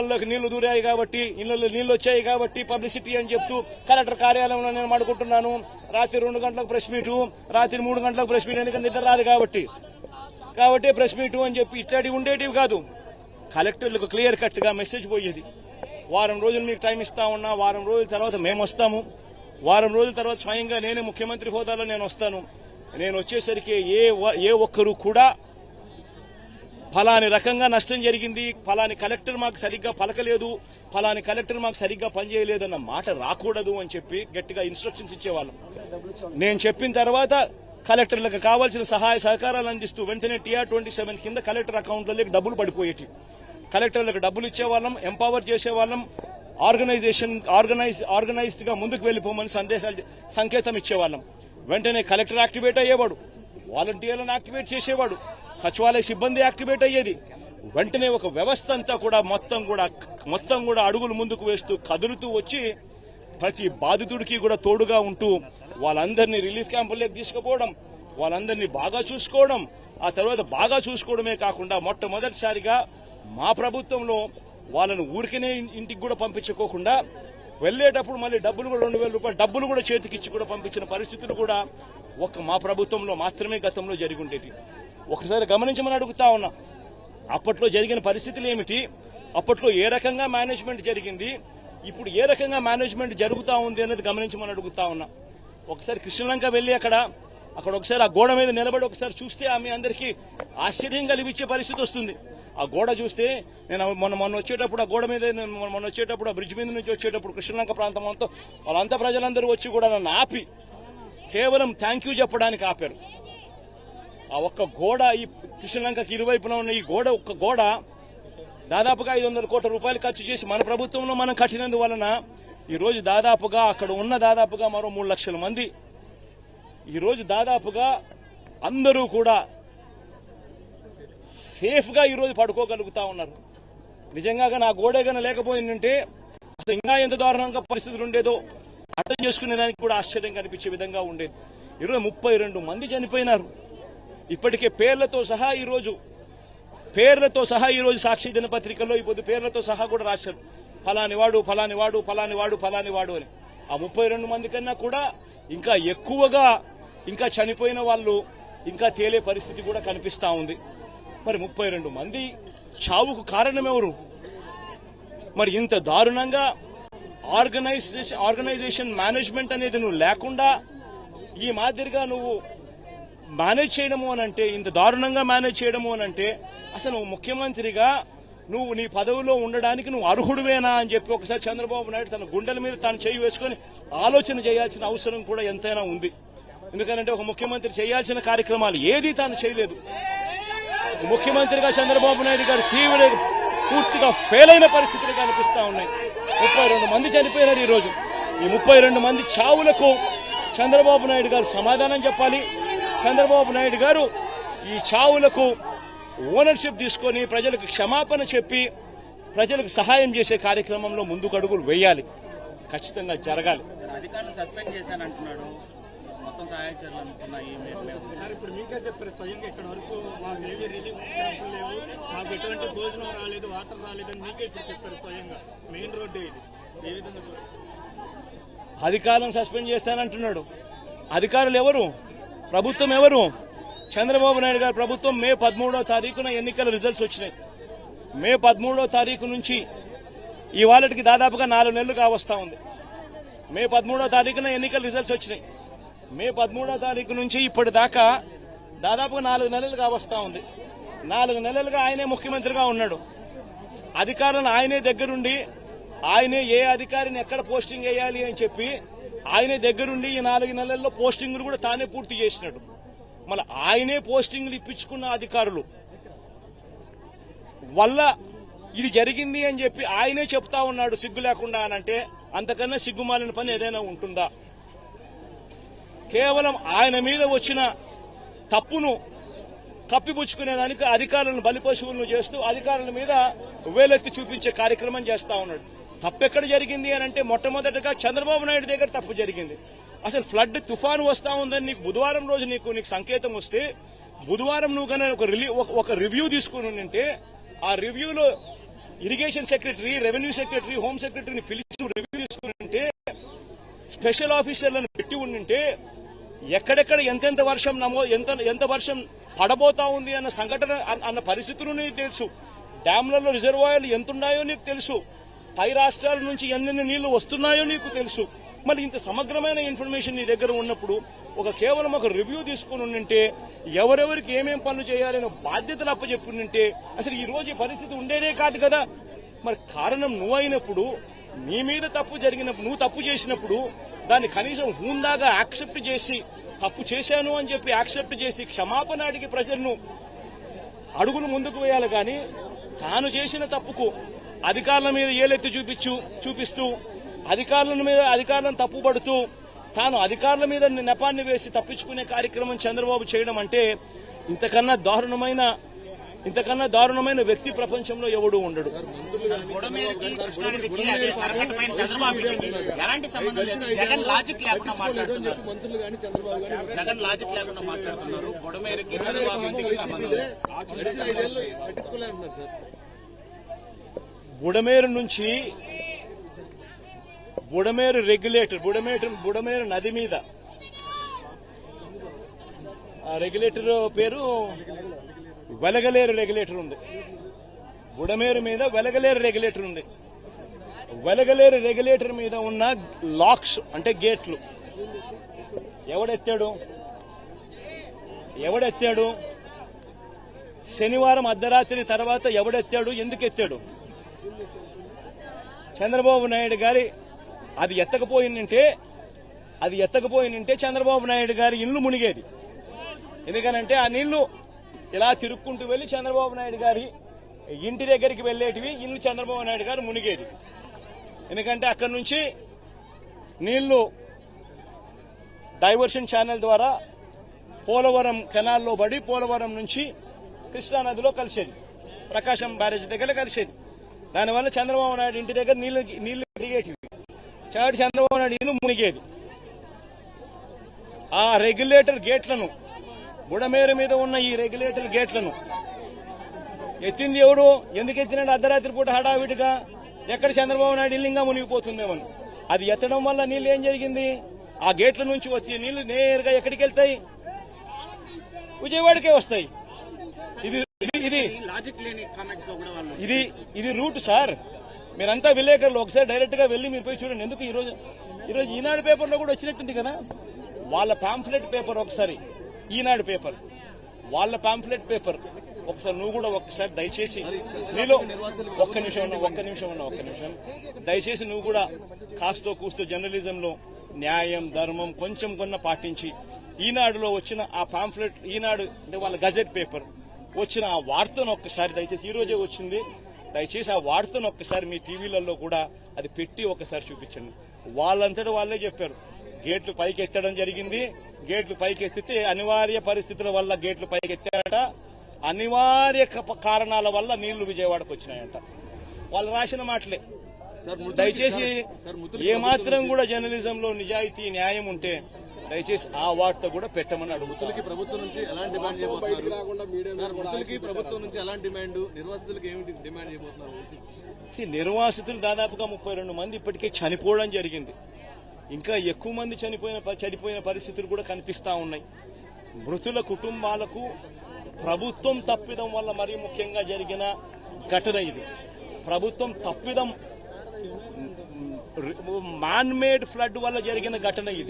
ఇళ్ళలోకి నీళ్ళు దూరాయి కాబట్టి ఇళ్ళలో నీళ్ళు వచ్చాయి కాబట్టి పబ్లిసిటీ అని చెప్తూ కలెక్టర్ కార్యాలయంలో నేను మాడుకుంటున్నాను రాత్రి రెండు గంటలకు ప్రెస్ మీటు రాత్రి మూడు గంటలకు ప్రెస్ మీట్ ఎందుకంటే నిద్ర రాదు కాబట్టి. కాబట్టి ప్రెస్ మీటు అని చెప్పి ఇట్లాంటివి ఉండేటివి కాదు. కలెక్టర్లకు క్లియర్ కట్గా మెసేజ్ పోయేది. వారం రోజులు మీకు టైం ఇస్తా ఉన్నా వారం రోజుల తర్వాత మేము వస్తాము. వారం రోజుల తర్వాత స్వయంగా నేనే ముఖ్యమంత్రి హోదాలో నేను వస్తాను. నేను వచ్చేసరికి ఏ ఏ ఒక్కరు కూడా ఫలాని రకంగా నష్టం జరిగింది. ఫలాని కలెక్టర్ మాకు సరిగ్గా పలకలేదు. ఫలాని కలెక్టర్ మాకు సరిగ్గా పనిచేయలేదు అన్న మాట రాకూడదు అని చెప్పి గట్టిగా ఇన్స్ట్రక్షన్స్ ఇచ్చేవాళ్ళం. నేను చెప్పిన తర్వాత కలెక్టర్లకు కావాల్సిన సహాయ సహకారాలు అందిస్తూ వెంటనే టీఆర్ ట్వంటీ సెవెన్ కింద కలెక్టర్ అకౌంట్లలోకి డబ్బులు పడిపోయేటి కలెక్టర్లకు డబ్బులు ఇచ్చేవాళ్ళం ఎంపవర్ చేసేవాళ్ళం ఆర్గనైజేషన్ ఆర్గనైజ్ ఆర్గనైజ్డ్గా ముందుకు వెళ్ళిపోమని సందేశాలు సంకేతం ఇచ్చేవాళ్ళం. వెంటనే కలెక్టర్ యాక్టివేట్ అయ్యేవాడు. వాలంటీర్లను యాక్టివేట్ చేసేవాడు. సచివాలయ సిబ్బంది యాక్టివేట్ అయ్యేది. వెంటనే ఒక వ్యవస్థ అంతా కూడా మొత్తం కూడా మొత్తం కూడా అడుగులు ముందుకు వేస్తూ కదులుతూ వచ్చి ప్రతి బాధితుడికి కూడా తోడుగా ఉంటూ వాళ్ళందరినీ రిలీఫ్ క్యాంపుల్లోకి తీసుకుపోవడం వాళ్ళందరినీ బాగా చూసుకోవడం ఆ తర్వాత బాగా చూసుకోవడమే కాకుండా మొట్టమొదటిసారిగా మా ప్రభుత్వంలో వాళ్ళను ఊరికనే ఇంటికి కూడా పంపించుకోకుండా వెళ్ళేటప్పుడు మళ్ళీ డబ్బులు కూడా రెండు వేల రూపాయలు డబ్బులు కూడా చేతికిచ్చి కూడా పంపించిన పరిస్థితులు కూడా ఒక్క మా ప్రభుత్వంలో మాత్రమే గతంలో జరిగి ఒకసారి గమనించమని అడుగుతా ఉన్నా. అప్పట్లో జరిగిన పరిస్థితులు ఏమిటి? అప్పట్లో ఏ రకంగా మేనేజ్మెంట్ జరిగింది? ఇప్పుడు ఏ రకంగా మేనేజ్మెంట్ జరుగుతూ ఉంది అనేది గమనించమని అడుగుతా ఉన్నా. ఒకసారి కృష్ణలంక వెళ్ళి అక్కడ అక్కడ ఒకసారి ఆ గోడ మీద నిలబడి ఒకసారి చూస్తే ఆమె అందరికీ ఆశ్చర్యం కలిగించే పరిస్థితి వస్తుంది. ఆ గోడ చూస్తే నేను మొన్న మొన్న వచ్చేటప్పుడు ఆ గోడ మీద మొన్న మొన్న వచ్చేటప్పుడు ఆ బ్రిడ్జ్ మీద నుంచి వచ్చేటప్పుడు కృష్ణలంక ప్రాంతం అంతా వాళ్ళంతా ప్రజలందరూ వచ్చి కూడా నన్ను ఆపి కేవలం థ్యాంక్ యూ చెప్పడానికి ఆపారు. ఆ ఒక్క గోడ ఈ కృష్ణలంకకి ఇరువైపున ఉన్న ఈ గోడ ఒక్క గోడ దాదాపుగా ఐదు వందల కోట్ల రూపాయలు ఖర్చు చేసి మన ప్రభుత్వంలో మనం కట్టినందువలన ఈరోజు దాదాపుగా అక్కడ ఉన్న దాదాపుగా మరో మూడు లక్షల మంది. ఈరోజు దాదాపుగా అందరూ కూడా సేఫ్గా ఈరోజు పడుకోగలుగుతా ఉన్నారు. నిజంగా నా గోడే గన లేకపోయిందంటే అసలు ఇంకా ఎంత దారుణంగా పరిస్థితులు ఉండేదో అర్థం చేసుకునే దానికి కూడా ఆశ్చర్యం కనిపించే విధంగా ఉండేది. ఈరోజు ముప్పై రెండు మంది చనిపోయినారు. ఇప్పటికే పేర్లతో సహా ఈరోజు పేర్లతో సహా ఈరోజు సాక్షి దినపత్రికల్లో ఇప్పుడు పేర్లతో సహా కూడా రాశారు. ఫలాని వాడు ఫలాని వాడు ఫలాని వాడు ఫలాని వాడు అని. ఆ ముప్పై రెండు మంది కన్నా కూడా ఇంకా ఎక్కువగా ఇంకా చనిపోయిన వాళ్ళు ఇంకా తేలే పరిస్థితి కూడా కనిపిస్తా ఉంది. మరి ముప్పై రెండు మంది చావుకు కారణం ఎవరు? మరి ఇంత దారుణంగా ఆర్గనైజేషన్ ఆర్గనైజేషన్ మేనేజ్మెంట్ అనేది నువ్వు లేకుండా ఈ మాదిరిగా నువ్వు మేనేజ్ చేయడము అని అంటే ఇంత దారుణంగా మేనేజ్ చేయడము అని అంటే అసలు ముఖ్యమంత్రిగా నువ్వు నీ పదవిలో ఉండడానికి నువ్వు అర్హుడువేనా అని చెప్పి ఒకసారి చంద్రబాబు నాయుడు తన గుండెల మీద తాను చేయి వేసుకొని ఆలోచన చేయాల్సిన అవసరం కూడా ఎంతైనా ఉంది. ఎందుకంటే ఒక ముఖ్యమంత్రి చేయాల్సిన కార్యక్రమాలు ఏది తాను చేయలేదు. ముఖ్యమంత్రిగా చంద్రబాబు నాయుడు గారు తీవ్ర పూర్తిగా ఫెయిల్ అయిన పరిస్థితులు కనిపిస్తా ఉన్నాయి. ముప్పై రెండు మంది చనిపోయినారు ఈరోజు ఈ ముప్పై రెండు మంది చావులకు చంద్రబాబు నాయుడు గారు సమాధానం చెప్పాలి. చంద్రబాబు నాయుడు గారు ఈ చావులకు ఓనర్షిప్ తీసుకొని ప్రజలకు క్షమాపణ చెప్పి ప్రజలకు సహాయం చేసే కార్యక్రమంలో ముందుకు అడుగులు వేయాలి. ఖచ్చితంగా జరగాలి. అధికారులు సస్పెండ్ చేశానంటున్నాడు. మొత్తం సహాయ. సార్ ఇప్పుడు మీకే చెప్పారు స్వయంగా ఇక్కడ వరకు మాకు ఏవి రిలీఫ్ క్యాంపులు లేవు మాకు ఎటువంటి భోజనం రాలేదు వాటర్ రాలేదని మీకే ఇప్పుడు చెప్పారు స్వయంగా. మెయిన్ రోడ్డే ఇది. ఏ విధంగా అధికారులను సస్పెండ్ చేస్తానంటున్నాడు. అధికారులు ఎవరు? ప్రభుత్వం ఎవరు? చంద్రబాబు నాయుడు గారి ప్రభుత్వం మే పదమూడో తారీఖున ఎన్నికల రిజల్ట్స్ వచ్చినాయి. మే పదమూడో తారీఖు నుంచి ఈ వాళ్ళకి దాదాపుగా నాలుగు నెలలు కావస్తా ఉంది. మే పదమూడో తారీఖున ఎన్నికల రిజల్ట్స్ వచ్చినాయి. మే పదమూడో తారీఖు నుంచి ఇప్పటిదాకా దాదాపుగా నాలుగు నెలలుగా వస్తూ ఉంది. నాలుగు నెలలుగా ఆయనే ముఖ్యమంత్రిగా ఉన్నాడు. అధికారులను ఆయనే దగ్గరుండి ఆయనే ఏ అధికారిని ఎక్కడ పోస్టింగ్ వేయాలి అని చెప్పి ఆయనే దగ్గరుండి ఈ నాలుగు నెలల్లో పోస్టింగ్లు కూడా తానే పూర్తి చేసినాడు. మళ్ళీ ఆయనే పోస్టింగ్లు ఇప్పించుకున్న అధికారులు. వల్ల ఇది జరిగింది అని చెప్పి ఆయనే చెప్తా ఉన్నాడు సిగ్గు లేకుండా అని అంటే అంతకన్నా సిగ్గుమాలిన పని ఏదైనా ఉంటుందా? కేవలం ఆయన మీద వచ్చిన తప్పును కప్పిపుచ్చుకునేదానికి అధికారులను బలిపశువులను చేస్తూ అధికారుల మీద వేలెత్తి చూపించే కార్యక్రమం చేస్తా ఉన్నాడు. తప్పెక్కడ జరిగింది అని అంటే మొట్టమొదటిగా చంద్రబాబు నాయుడు దగ్గర తప్పు జరిగింది. అసలు ఫ్లడ్ తుఫాను వస్తా ఉందని నీకు బుధవారం రోజు నీకు నీకు సంకేతం వస్తే బుధవారం నువ్వు కన్నా ఒక రిలీ ఒక- రివ్యూ తీసుకుని ఉంటే ఆ రివ్యూలో irrigation secretary revenue secretary home సెక్రటరీని పిలిచి రివ్యూ తీసుకుని ఉంటే స్పెషల్ ఆఫీసర్లను పెట్టి ఉండింటే ఎక్కడెక్కడ ఎంతెంత వర్షం నమో ఎంత ఎంత వర్షం పడబోతా ఉంది అన్న సంఘటన అన్న- పరిస్థితులు నీకు తెలుసు. డ్యాంలలో రిజర్వాయర్లు ఎంత ఉన్నాయో నీకు తెలుసు. పై రాష్ట్రాల నుంచి ఎన్నెన్ని నీళ్ళు వస్తున్నాయో నీకు తెలుసు. మరి ఇంత సమగ్రమైన ఇన్ఫర్మేషన్ నీ దగ్గర ఉన్నప్పుడు ఒక కేవలం ఒక రివ్యూ తీసుకుని ఉండింటే ఎవరెవరికి ఏమేం పనులు చేయాలనే బాధ్యతలు అప్పచెప్పుంటే అసలు ఈ రోజు పరిస్థితి ఉండేదే కాదు కదా. మరి కారణం నువ్వు అయినప్పుడు నీ మీద తప్పు జరిగినప్పుడు నువ్వు తప్పు చేసినప్పుడు దాన్ని కనీసం హూందాగా యాక్సెప్ట్ చేసి తప్పు చేశాను అని చెప్పి యాక్సెప్ట్ చేసి క్షమాపణ అడిగి ప్రజలను అడుగులు ముందుకు వేయాలి కానీ తాను చేసిన తప్పుకు అధికారుల మీద ఏలెత్తి చూపించు చూపిస్తూ అధికారుల మీద అధికారులను తప్పుపడుతూ తాను అధికారుల మీద నెపాన్ని వేసి తప్పించుకునే కార్యక్రమం చంద్రబాబు చేయడం అంటే ఇంతకన్నా దారుణమైన ఇంతకన్నా దారుణమైన వ్యక్తి ప్రపంచంలో ఎవడు ఉండడు. బుడమేరు నుంచి బుడమేరు రెగ్యులేటర్ బుడమేటర్ బుడమేరు నది మీద. రెగ్యులేటర్ పేరు వెలగలేరు రెగ్యులేటర్ ఉంది. బుడమేరు మీద వెలగలేరు రెగ్యులేటర్ ఉంది. వెలగలేరు రెగ్యులేటర్ మీద ఉన్న లాక్స్ అంటే గేట్లు. ఎవడెత్తాడు? ఎవడెత్తాడు? శనివారం అర్ధరాత్రి తర్వాత ఎవడెత్తాడు? ఎందుకు ఎత్తాడు? చంద్రబాబు నాయుడు గారి అది ఎత్తకపోయిందంటే అది ఎత్తకపోయిందంటే చంద్రబాబు నాయుడు గారి ఇల్లు మునిగేది. ఎందుకనంటే ఆ నీళ్ళు ఇలా తిరుక్కుంటూ వెళ్ళి చంద్రబాబు నాయుడు గారి ఇంటి దగ్గరికి వెళ్ళేటివి ఇల్లు చంద్రబాబు నాయుడు గారు మునిగేది. ఎందుకంటే అక్కడి నుంచి నీళ్ళు డైవర్షన్ ఛానల్ ద్వారా పోలవరం కెనాల్లో పడి పోలవరం నుంచి కృష్ణానదిలో కలిసేది. ప్రకాశం బ్యారేజ్ దగ్గర కలిసేది. దానివల్ల చంద్రబాబు నాయుడు ఇంటి దగ్గర నీళ్ళు నీళ్ళు దిగేటివి చాటి చంద్రబాబు నాయుడు ఇల్లు మునిగేది. ఆ రెగ్యులేటర్ గేట్లను బుడమేరు మీద ఉన్న ఈ రెగ్యులేటర్ గేట్లను. ఎత్తింది ఎవడు? ఎందుకు ఎత్తినాడు? అర్ధరాత్రి పూట హడావిడిగా ఎక్కడ చంద్రబాబు నాయుడు ఇల్లింగా మునిగిపోతుందేమని అది ఎత్తడం వల్ల నీళ్ళు ఏం జరిగింది? ఆ గేట్ల నుంచి వచ్చే నీళ్ళు నేరుగా ఎక్కడికి వెళ్తాయి? విజయవాడకే వస్తాయి. ఇది ఇది ఇది ఇది రూట్ సార్. మీరంతా విలేకరులు. ఒకసారి డైరెక్ట్గా వెళ్ళి మీరు పోయి చూడండి. ఎందుకు ఈరోజు ఈరోజు ఈనాడు పేపర్లో కూడా వచ్చినట్టుంది కదా? వాళ్ళ పాంఫ్లెట్ పేపర్ ఒకసారి. ఈనాడు పేపర్. వాళ్ళ పాంఫ్లెట్ పేపర్ ఒకసారి నువ్వు కూడా ఒక్కసారి దయచేసి నీలో ఒక్క నిమిషం ఉన్నా ఒక్క నిమిషం ఉన్నా ఒక్క నిమిషం. దయచేసి నువ్వు కూడా కాస్తో కూస్తో జర్నలిజంలో న్యాయం ధర్మం కొంచెం కొన్న పాటించి ఈనాడులో వచ్చిన ఆ పాంఫ్లెట్ ఈనాడు అంటే వాళ్ళ గజెట్ పేపర్ వచ్చిన ఆ వార్తను ఒక్కసారి దయచేసి ఈ రోజే వచ్చింది. దయచేసి ఆ వార్తను ఒక్కసారి మీ టీవీలలో కూడా అది పెట్టి ఒకసారి చూపించండి. వాళ్ళంతటా వాళ్ళే చెప్పారు. గేట్లు పైకి ఎత్తడం జరిగింది. గేట్లు పైకి ఎత్తితే అనివార్య పరిస్థితుల వల్ల గేట్లు పైకి ఎత్తారట అనివార్య క- కారణాల వల్ల నీళ్ళు విజయవాడకు వచ్చినాయంట. వాళ్ళు రాసిన మాటలే. దయచేసి ఏ మాత్రం కూడా జర్నలిజంలో నిజాయితీ న్యాయం ఉంటే దయచేసి ఆ వార్త కూడా పెట్టమని మృతులకి ప్రభుత్వం నుంచి ఎలాంటి డిమాండ్ చేయబోతున్నారు? ప్రభుత్వం నుంచి ఎలాంటి డిమాండ్? నిర్వాసితులకు ఏమిటి డిమాండ్ చేయబోతున్నారు? నిర్వాసితులు దాదాపుగా ముప్పై రెండు మంది ఇప్పటికే చనిపోవడం జరిగింది. ఇంకా ఎక్కువ మంది చనిపోయిన ప- చనిపోయిన పరిస్థితులు కూడా కనిపిస్తా ఉన్నాయి. మృతుల కుటుంబాలకు ప్రభుత్వం తప్పిదం వల్ల మరీ ముఖ్యంగా జరిగిన ఘటన ఇది. ప్రభుత్వం తప్పిదం మాన్మేడ్ ఫ్లడ్ వల్ల జరిగిన ఘటన ఇది.